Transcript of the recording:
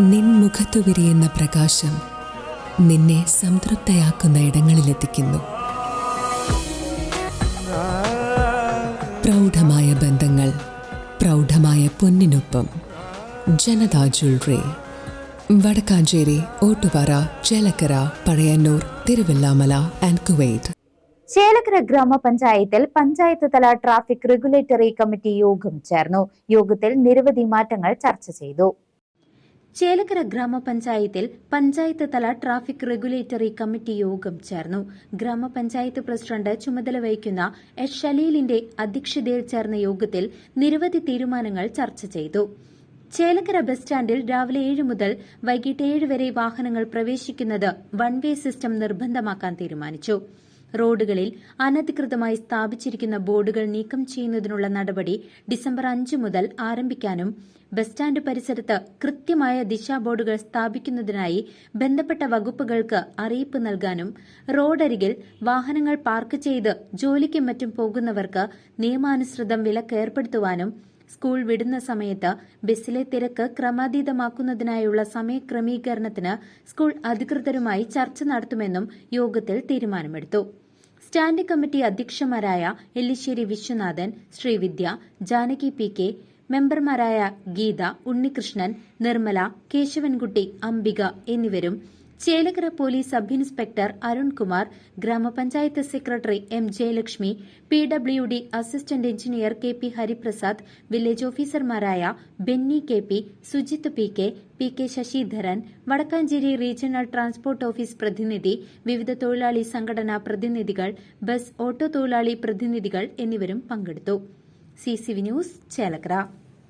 നിൻ മുഖത്തു വിരിയുന്ന പ്രകാശം നിന്നെ സംതൃപ്തയാക്കുന്ന ഇടങ്ങളിലെത്തിക്കുന്നു. പ്രൗഢമായ ബന്ധങ്ങൾ പ്രൗഢമായ പൊന്നിനൊപ്പം. Janata jewellery. Vadakkanchery Ottupara Chelakkara Pazhayannur Thiruvillwamala and Kuwait. Chelakkara ഗ്രാമപഞ്ചായത്തിൽ പഞ്ചായത്ത് തല ട്രാഫിക് റെഗുലേറ്ററി കമ്മിറ്റി യോഗം ചേർന്നു. യോഗത്തിൽ നിരവധി മാറ്റങ്ങൾ ചർച്ച ചെയ്തു. ചേലക്കര ഗ്രാമപഞ്ചായത്തിൽ പഞ്ചായത്ത് തല ട്രാഫിക് റെഗുലേറ്ററി കമ്മിറ്റി യോഗം ചേർന്നു. ഗ്രാമപഞ്ചായത്ത് പ്രസിഡന്റ് ചുമതല വഹിക്കുന്ന എസ് ഷലീലിന്റെ അധ്യക്ഷതയിൽ ചേർന്ന യോഗത്തിൽ നിരവധി തീരുമാനങ്ങൾ ചർച്ച ചെയ്തു. ചേലക്കര ബസ് സ്റ്റാൻഡിൽ രാവിലെ ഏഴ് മുതൽ വൈകിട്ട് ഏഴ് വരെ വാഹനങ്ങൾ പ്രവേശിക്കുന്നത് വൺ വേ സിസ്റ്റം നിർബന്ധമാക്കാൻ തീരുമാനിച്ചു. റോഡുകളിൽ അനധികൃതമായി സ്ഥാപിച്ചിരിക്കുന്ന ബോർഡുകൾ നീക്കം ചെയ്യുന്നതിനുള്ള നടപടി ഡിസംബർ അഞ്ച് മുതൽ ആരംഭിക്കാനും ബസ് സ്റ്റാൻഡ് പരിസരത്ത് കൃത്യമായ ദിശാ ബോർഡുകൾ സ്ഥാപിക്കുന്നതിനായി ബന്ധപ്പെട്ട വകുപ്പുകൾക്ക് അറിയിപ്പ് നൽകാനും റോഡരികിൽ വാഹനങ്ങൾ പാർക്ക് ചെയ്ത് ജോലിക്കും മറ്റും പോകുന്നവർക്ക് നിയമാനുസൃതം വിലക്ക് ഏർപ്പെടുത്തുവാനും സ്കൂൾ വിടുന്ന സമയത്ത് ബസ്സിലെ തിരക്ക് ക്രമാതീതമാക്കുന്നതിനായുള്ള സമയക്രമീകരണത്തിന് സ്കൂൾ അധികൃതരുമായി ചർച്ച നടത്തുമെന്നും യോഗത്തിൽ തീരുമാനമെടുത്തു. സ്റ്റാൻഡ് കമ്മിറ്റി അധ്യക്ഷന്മാരായ എല്ലിശ്ശേരി വിശ്വനാഥൻ ശ്രീവിദ്യ ജാനകി പി കെ മെമ്പർമാരായ ഗീത ഉണ്ണികൃഷ്ണൻ നിർമ്മല കേശവൻകുട്ടി അംബിക എന്നിവരും Chelakkara police sub inspector Arunkumar ഗ്രാമപഞ്ചായത്ത് secretary M Jayalakshmi P W D assistant engineer K P Hariprasad village ഓഫീസർമാരായ Benny K P Sujith P K P K Sasidharan Vadakkanchery regional transport office പ്രതിനിധി വിവിധ തൊഴിലാളി സംഘടനാ പ്രതിനിധികൾ bus auto തൊഴിലാളി പ്രതിനിധികൾ എന്നിവരും പങ്കെടുത്തു. C C V news Chelakkara.